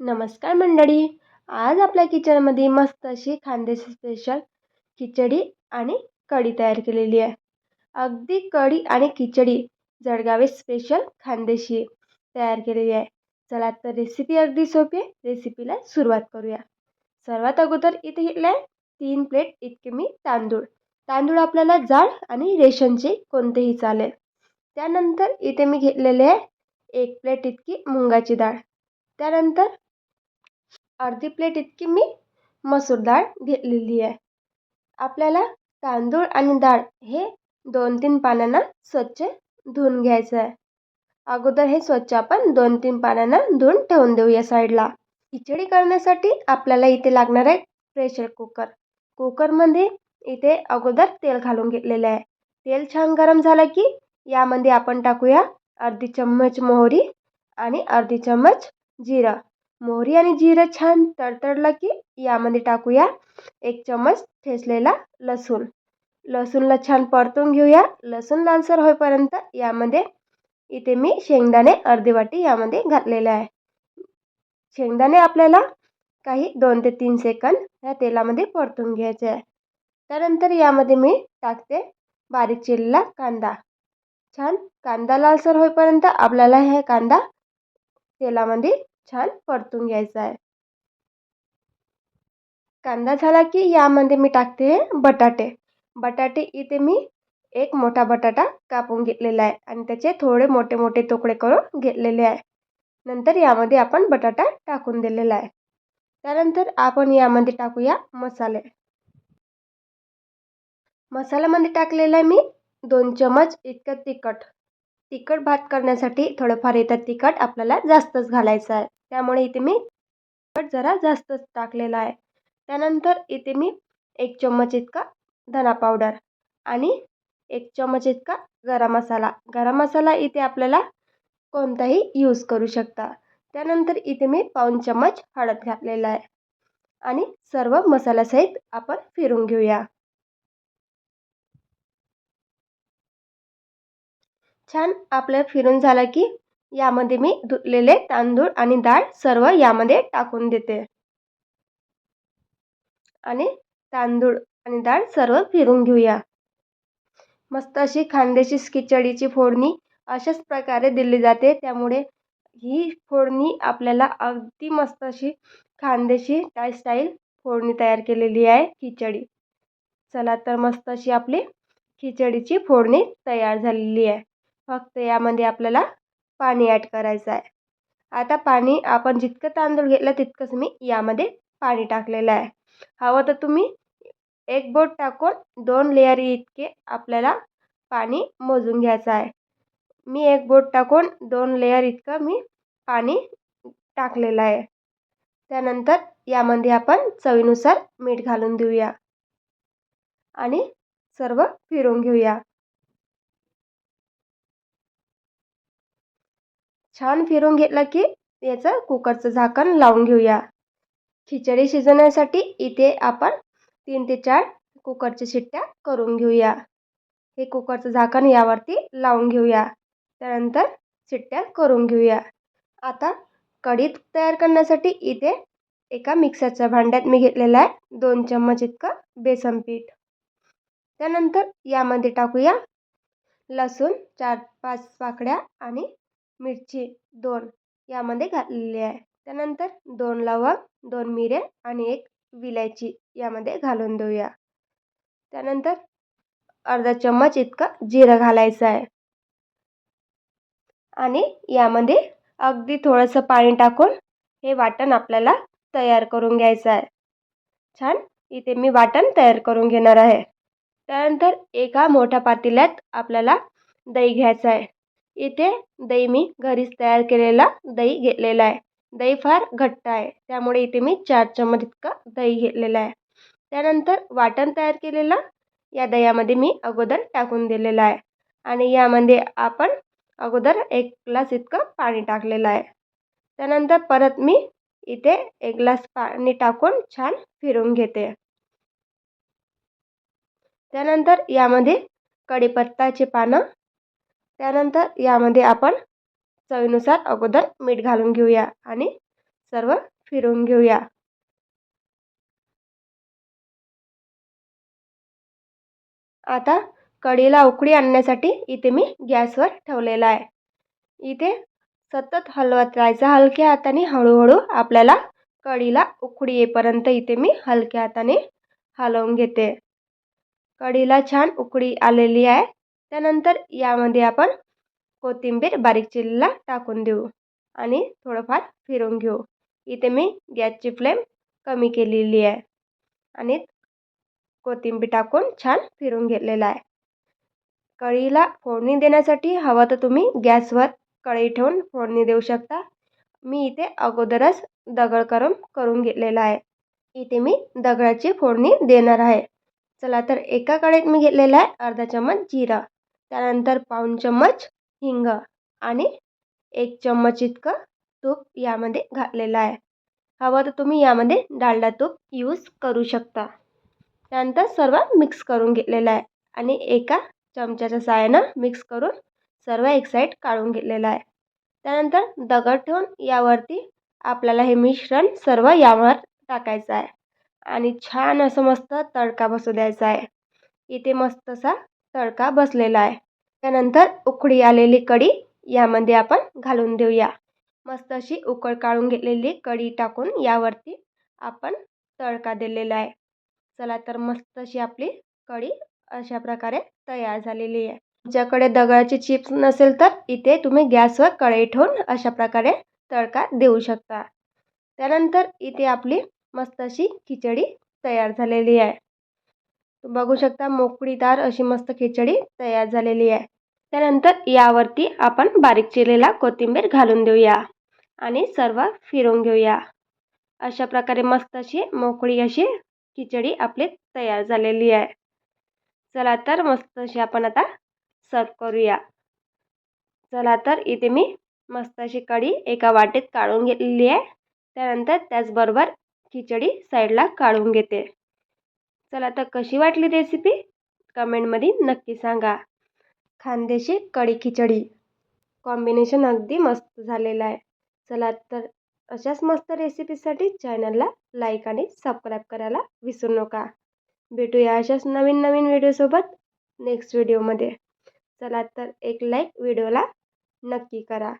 नमस्कार मंडळी. आज आपल्या किचनमध्ये मस्त अशी खानदेशी स्पेशल खिचडी आणि कढी तयार केलेली आहे. अगदी कढी आणि खिचडी जळगावी स्पेशल खानदेशी तयार केलेली आहे. चला तर रेसिपी अगदी सोपी आहे रेसिपीला सुरुवात करूया. सर्वात अगोदर इथे घेतलं आहे तीन प्लेट इतके मी तांदूळ. तांदूळ आपल्याला जाड आणि रेशनचे कोणतेही चालेल. त्यानंतर इथे मी घेतलेले आहे एक प्लेट इतकी मुंगाची डाळ. त्यानंतर अर्धी प्लेट इतकी मी मसूर डाळ घेतलेली आहे. आपल्याला तांदूळ आणि डाळ हे दोन तीन पानांना स्वच्छ धुवून घ्यायचं आहे. अगोदर हे स्वच्छ आपण दोन तीन पानांना धुवून ठेवून देऊया साईडला. खिचडी करण्यासाठी आपल्याला इथे लागणार आहे प्रेशर कुकर. कुकरमध्ये इथे अगोदर तेल घालून घेतलेलं आहे. तेल छान गरम झालं की यामध्ये आपण टाकूया अर्धी चम्मच मोहरी आणि अर्धी चम्मच जिरं. मोहरी आणि जिरं छान तडतडलं की यामध्ये टाकूया एक चम्मच ठेचलेला लसूण. लसूणला छान परतून घेऊया. लसूण लालसर होईपर्यंत यामध्ये इथे मी शेंगदाणे अर्धी वाटी यामध्ये घातलेले आहे. शेंगदाणे आपल्याला काही दोन ते तीन सेकंद ह्या तेलामध्ये परतून घ्यायचे आहे. त्यानंतर यामध्ये मी टाकते बारीक चिरलेला कांदा. छान कांदा लालसर होईपर्यंत आपल्याला हे कांदा तेलामध्ये छान परतून घ्यायचा आहे. कांदा झाला की यामध्ये मी टाकते बटाटे. बटाटे इथे मी एक मोठा बटाटा कापून घेतलेला आहे आणि त्याचे थोडे मोठे मोठे तुकडे करून घेतलेले आहे. नंतर यामध्ये आपण बटाटा टाकून दिलेला आहे. त्यानंतर आपण यामध्ये टाकूया मसाले. मसाल्यामध्ये टाकलेला आहे मी दोन चमच इतकं तिखट. तिखट भात करण्यासाठी थोडंफार येतात तिखट आपल्याला जास्तच घालायचं आहे. त्यामुळे इथे मी तिखट जरा जास्तच टाकलेला आहे. त्यानंतर इथे मी एक चम्मच इतका धना पावडर आणि एक चम्मच इतका गरम मसाला. गरम मसाला इथे आपल्याला कोणताही यूज करू शकता. त्यानंतर इथे मी पाऊन चम्मच हळद घातलेला आहे. आणि सर्व मसाल्यासहित आपण फिरून घेऊया. छान आपलं फिरून झालं की यामध्ये मी धुतलेले तांदूळ आणि डाळ सर्व यामध्ये टाकून देते. आणि तांदूळ आणि डाळ सर्व फिरून घेऊया. मस्त अशी खांद्याची खिचडीची फोडणी अशाच प्रकारे दिली जाते. त्यामुळे ही फोडणी आपल्याला अगदी मस्त अशी खांद्याची टाय स्टाईल फोडणी तयार केलेली आहे खिचडी. चला तर मस्त अशी आपली खिचडीची फोडणी तयार झालेली आहे. फक्त यामध्ये आपल्याला पाणी ॲड करायचं आहे. आता पाणी आपण जितकं तांदूळ घेतलं तितकंच मी यामध्ये पाणी टाकलेलं आहे. हवं तर तुम्ही एक बोट टाकून दोन लेअर इतके आपल्याला पाणी मोजून घ्यायचं आहे. मी एक बोट टाकून दोन लेअर इतकं मी पाणी टाकलेलं आहे. त्यानंतर यामध्ये आपण चवीनुसार मीठ घालून देऊया. आणि सर्व फिरून घेऊया. छान फिरून घेतलं की याचं कुकरचं झाकण लावून घेऊया. खिचडी शिजवण्यासाठी इथे आपण तीन ते चार कुकरच्या शिट्ट्या करून घेऊया. हे कुकरचं झाकण यावरती लावून घेऊया. त्यानंतर शिट्ट्या करून घेऊया. आता कढी तयार करण्यासाठी इथे एका मिक्सरच्या भांड्यात मी घेतलेलं आहे दोन चम्मच इतकं बेसन पीठ. त्यानंतर यामध्ये टाकूया लसूण चार पाच पाकड्या आणि मिरची दोन यामध्ये घातलेली आहे. त्यानंतर दोन लवंग दोन मिरे आणि एक विलायची यामध्ये घालून देऊया. त्यानंतर अर्धा चम्मच इतकं जिरं घालायचं आहे. आणि यामध्ये अगदी थोडंसं पाणी टाकून हे वाटण आपल्याला तयार करून घ्यायचं आहे. छान इथे मी वाटण तयार करून घेणार आहे. त्यानंतर एका मोठ्या पातेल्यात आपल्याला दही घ्यायचं आहे. इथे दही मी घरीच तयार केलेला दही घेतलेला आहे. दही फार घट्ट आहे. त्यामुळे इथे मी चार चम्मच इतकं दही घेतलेलं आहे. त्यानंतर वाटण तयार केलेलं या दह्यामध्ये मी अगोदर टाकून दिलेलं आहे. आणि यामध्ये आपण अगोदर एक ग्लास इतकं पाणी टाकलेलं आहे. त्यानंतर परत मी इथे एक ग्लास पाणी टाकून छान फिरून घेते. त्यानंतर यामध्ये कढीपत्ताचे पानं त्यानंतर यामध्ये आपण चवीनुसार अगोदर मीठ घालून घेऊया आणि सर्व फिरून घेऊया. आता कढीला उकळी आणण्यासाठी इथे मी गॅसवर ठेवलेला आहे. इथे सतत हलवत राहायचं हलक्या हाताने हळूहळू आपल्याला कढीला उकळी येईपर्यंत इथे मी हलक्या हाताने हलवून घेते. कढीला छान उकळी आलेली आहे. त्यानंतर यामध्ये आपण कोथिंबीर बारीक चिरलेला टाकून देऊ आणि थोडंफार फिरून घेऊ. इथे मी गॅसची फ्लेम कमी केलेली आहे आणि कोथिंबीर टाकून छान फिरून घेतलेला आहे. कढीला फोडणी देण्यासाठी हवं तर तुम्ही गॅसवर कढई ठेवून फोडणी देऊ शकता. मी इथे अगोदरच दगड करून करून घेतलेला आहे. इथे मी दगडाची फोडणी देणार आहे. चला तर एका कढईत मी घेतलेला आहे अर्धा चम्मच जिरा. त्यानंतर पाऊण चम्मच हिंग आणि एक चम्मच इतकं तूप यामध्ये घातलेलं आहे. हवं तर तुम्ही यामध्ये डालडा तूप यूज करू शकता. त्यानंतर सर्व मिक्स करून घेतलेलं आहे आणि एका चमच्याच्या साहाय्यानं मिक्स करून सर्व एक साईड काढून घेतलेलं आहे. त्यानंतर दगड ठेवून यावरती आपल्याला हे मिश्रण सर्व यावर टाकायचं आहे. आणि छान असं मस्त तडका बसू द्यायचा आहे. इथे मस्त असा तडका बसलेला आहे. त्यानंतर उकळी आलेली कढी यामध्ये आपण घालून देऊया. मस्त अशी उकळ काढून घेतलेली कढी टाकून यावरती आपण तडका दिलेला आहे. चला तर मस्त अशी आपली कढी अशा प्रकारे तयार झालेली आहे. तुमच्याकडे दगडाची चिप्स नसेल तर इथे तुम्ही गॅसवर कढई ठेवून अशा प्रकारे तडका देऊ शकता. त्यानंतर इथे आपली मस्त अशी खिचडी तयार झालेली आहे. बघू शकता मोकळीदार अशी मस्त खिचडी तयार झालेली आहे. त्यानंतर यावरती आपण बारीक चिरलेला कोथिंबीर घालून देऊया आणि सर्व फिरवून घेऊया. अशा प्रकारे मस्त अशी मोकळी अशी खिचडी आपली तयार झालेली आहे. चला तर मस्त अशी आपण आता सर्व करूया. चला तर इथे मी मस्त अशी कढी एका वाटेत काढून घेतलेली आहे. त्यानंतर त्याचबरोबर खिचडी साईडला काढून घेते. चला तर कशी वाटली रेसिपी कमेंटमध्ये नक्की सांगा. खानदेशी कढी खिचडी. कॉम्बिनेशन अगदी मस्त झालेलं आहे. चला तर अशाच मस्त रेसिपीसाठी चॅनलला लाईक आणि सबस्क्राईब करायला विसरू नका. भेटूया अशाच नवीन नवीन व्हिडिओसोबत नेक्स्ट व्हिडिओमध्ये चला तर एक लाईक व्हिडिओला नक्की करा.